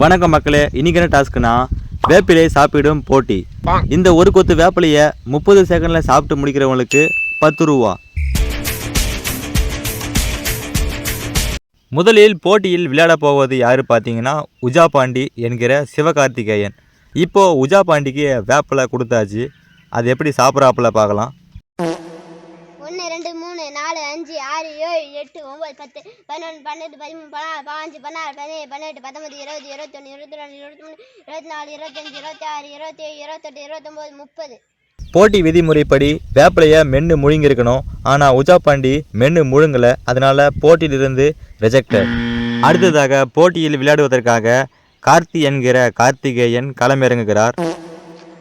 வணக்கம் மக்களே இன்னைக்கு என்ன டாஸ்க்னா வேப்பிலை சாப்பிடும் போட்டி. இந்த ஒரு கொத்து வேப்பிலைய முப்பது செகண்ட்ல சாப்பிட்டு முடிக்கிறவங்களுக்கு பத்து ரூபா முதலில் போட்டியில் விளையாட போவது யாரு பார்த்தீங்கன்னா உஜா பாண்டி என்கிற சிவகார்த்திகேயன். இப்போ உஜா பாண்டிக்கு வேப்பிலை கொடுத்தாச்சு. அது எப்படி சாப்பிட்றாப்புல பார்க்கலாம். ஒன்று ரெண்டு மூணு நாலு அஞ்சு ஆறு ஏழு எட்டு ஒம்பது பத்து பதினொன்று பன்னெண்டு பதிமூணு பதினாறு பாஞ்சு பதினாறு பதினேழு பதினெட்டு பத்தொம்பது இருபது இருபத்தொன்று இருபத்தி ரெண்டு இருபத்தி மூணு இருபத்தி நாலு இருபத்தஞ்சு இருபத்தி ஆறு இருபத்தேழு இருபத்தெட்டு இருபத்தொம்போது முப்பது. போட்டி விதிமுறைப்படி வேப்பிலைய மென்று முழுங்கியிருக்கணும். ஆனால் உஜா பாண்டி மென்று முழுங்கலை. அதனால போட்டியிலிருந்து ரிஜெக்டட் அடுத்ததாக போட்டியில் விளையாடுவதற்காக கார்த்தி என்கிற கார்த்திகேயன் களமிறங்குகிறார்.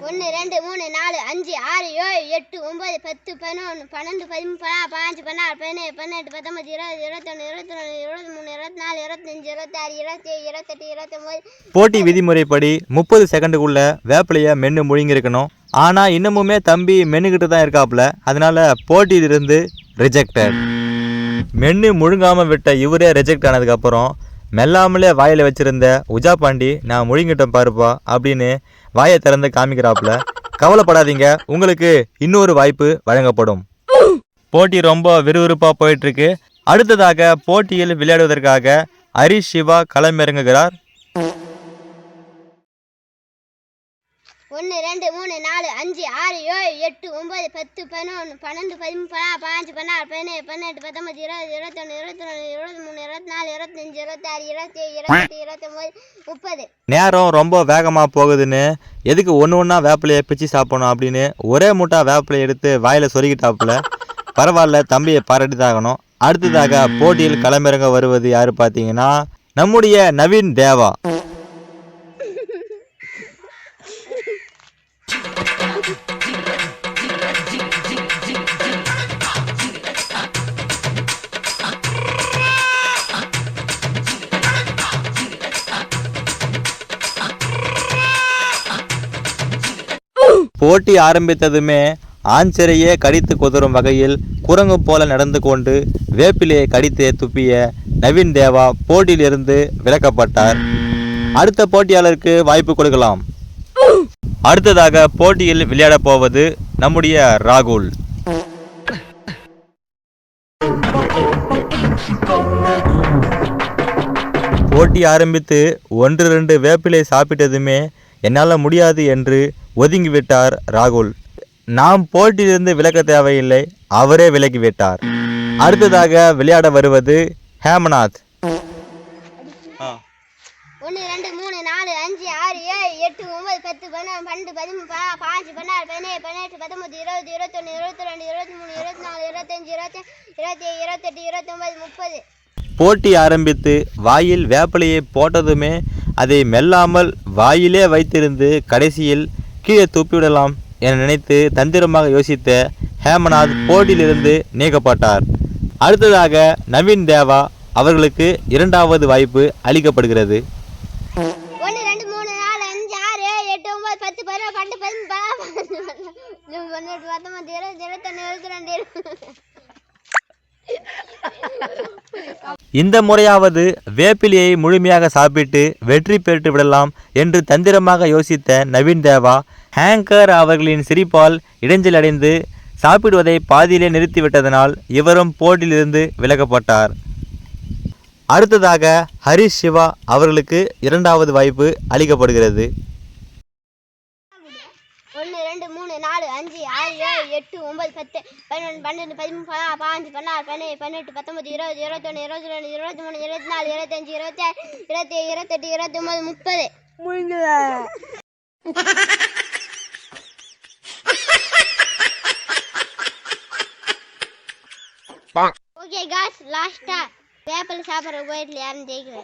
ஒன்று ரெண்டு மூணு நாலு அஞ்சு ஆறு ஏழு எட்டு ஒம்பது பத்து பதினொன்று பன்னெண்டு பதிமூணு பதினாறு பாஞ்சு பதினாறு பதினேழு பதினெட்டு பத்தொம்பது இருபது இருபத்தொன்று இருபத்தி ரெண்டு இருபத்தி மூணு இருபத்தி நாலு இருபத்தஞ்சு இருபத்தாறு இருபத்தேழு இருபத்தெட்டு இருபத்தொம்போது. போட்டி விதிமுறைப்படி முப்பது செகண்டுக்குள்ள வேப்பிலைய மென்று முழுங்கியிருக்கணும். ஆனால் இன்னமுமே தம்பி மென்னுக்கிட்டு தான் இருக்காப்புல. அதனால போட்டியிலிருந்து ரிஜெக்டட் மென்று முழுங்காமல் விட்ட இவரே ரிஜெக்ட் ஆனதுக்கப்புறம் மெல்லாமலே வாயில் வச்சுருந்த உஜா பாண்டி நான் முழுங்கிட்டேன் பாருப்பா அப்படின்னு வாயை திறந்து காமிக்கிறாப்புல. கவலைப்படாதீங்க உங்களுக்கு இன்னொரு வாய்ப்பு வழங்கப்படும். போட்டி ரொம்ப விறுவிறுப்பாக போயிட்டுருக்கு. அடுத்ததாக போட்டியில் விளையாடுவதற்காக ஹரிஷ் சிவா களமிறங்குகிறார். ஒன்று ரெண்டு மூணு நாலு அஞ்சு ஆறு ஏழு எட்டு ஒம்பது பத்து பதினொன்று பன்னெண்டு பதிமூணு பதினஞ்சு பாஞ்சு பதினாறு பதினேழு பதினெட்டு பத்தொம்பது இருபது இருபத்தொன்று இருபத்தி இருபத்தி மூணு இருபத்தி நாலு இருபத்தஞ்சு இருபத்தாறு இருபத்தேழு இருபத்தி இருபத்தொம்போது முப்பது. நேரம் ரொம்ப வேகமாக போகுதுன்னு எதுக்கு ஒன்று ஒன்றா வேப்பிலையை பிச்சு சாப்பிடணும் அப்படின்னு ஒரே மூட்டா வேப்பிலையை எடுத்து வாயில் சொருகிட்டாப்புல? பரவாயில்ல தம்பியை பாராட்டி தாகணும் அடுத்ததாக போட்டியில் களமிறங்க வருவது யாரு பார்த்தீங்கன்னா நம்முடைய நவீன் தேவா. போட்டி ஆரம்பித்ததுமே ஆஞ்சரையே கடித்து குதறும் வகையில் குரங்கு போல நடந்து கொண்டு வேப்பிலையை கடித்து துப்பிய நவீன் தேவா போட்டியிலிருந்து விலக்கப்பட்டார். அடுத்த போட்டியாளருக்கு வாய்ப்பு கொடுக்கலாம். அடுத்ததாக போட்டியில் விளையாடப் போவது நம்முடைய ராகுல். போட்டி ஆரம்பித்து ஒன்று ரெண்டு வேப்பிலை சாப்பிட்டதுமே என்னால் முடியாது என்று ஒதுங்கிவிட்டார் ராகுல். நாம் போட்டியிலிருந்து விலக தேவையில்லை அவரே விலகிவிட்டார். அடுத்ததாக விளையாட வருவது ஹேமநாத். ஒன்று ரெண்டு மூணு நாலு அஞ்சு ஆறு ஏழு எட்டு ஒம்பது பத்து பதினொன்று பன்னெண்டு பதிமூணு பாஞ்சு பதினாறு பதினேழு பதினெட்டு பத்தொம்பது இருபது இருபத்தொன்று இருபத்தி ரெண்டு இருபத்தி மூணு இருபத்தி நாலு இருபத்தஞ்சு இருபத்தி இருபத்தேழு இருபத்தெட்டு இருபத்தொம்பது முப்பது. போட்டி ஆரம்பித்து வாயில் வேப்பிலையை போட்டதுமே அதை மெல்லாமல் வாயிலே வைத்திருந்து கடைசியில் கீழே துப்பிவிடலாம் என நினைத்து தந்திரமாக யோசித்த ஹேமநாத் போட்டியிலிருந்து நீக்கப்பட்டார். அடுத்ததாக நவீன் தேவா அவர்களுக்கு இரண்டாவது வாய்ப்பு அளிக்கப்படுகிறது. ஒன்று ரெண்டு மூணு நாலு அஞ்சு ஆறு ஏழு எட்டு ஒம்பது பத்து பதினொன்று பன்னெண்டு பதிமூணு பதினாறு பன்னெண்டு பத்தொம்பது இருபது இருபத்தொன்று இருபத்தி ரெண்டு இருபது இந்த முறையாவது வேப்பிலையை முழுமையாக சாப்பிட்டு வெற்றி பெற்று விடலாம் என்று தந்திரமாக யோசித்த நவீன் தேவா ஹேங்கர் அவர்களின் சிரிப்பால் இடைஞ்சல் அடைந்து சாப்பிடுவதை பாதியிலே நிறுத்திவிட்டதனால் இவரும் போட்டியிலிருந்து விலகப்பட்டார். அடுத்ததாக ஹரிஷ் சிவா அவர்களுக்கு இரண்டாவது வாய்ப்பு அளிக்கப்படுகிறது. ஒன்று ரெண்டு மூணு நாலு அஞ்சு ஆறு ஏழு எட்டு ஒம்பது பத்து பதினொன்று பன்னெண்டு பதிமூணு பதினாறு பாஞ்சு பதினாறு பதினேழு பதினெட்டு பத்தொம்பது இருபது இருபத்தொன்று இருபத்தி ரெண்டு இருபத்தி மூணு இருபத்தி நாலு இருபத்தஞ்சு இருபத்தாறு இருபத்தேழு இருபத்தெட்டு இருபத்தொம்பது முப்பது. ஓகே காஸ் லாஸ்டா வேப்பில் சாப்பிட்ற போயிட்டு யாரும் ஜெயிக்கல.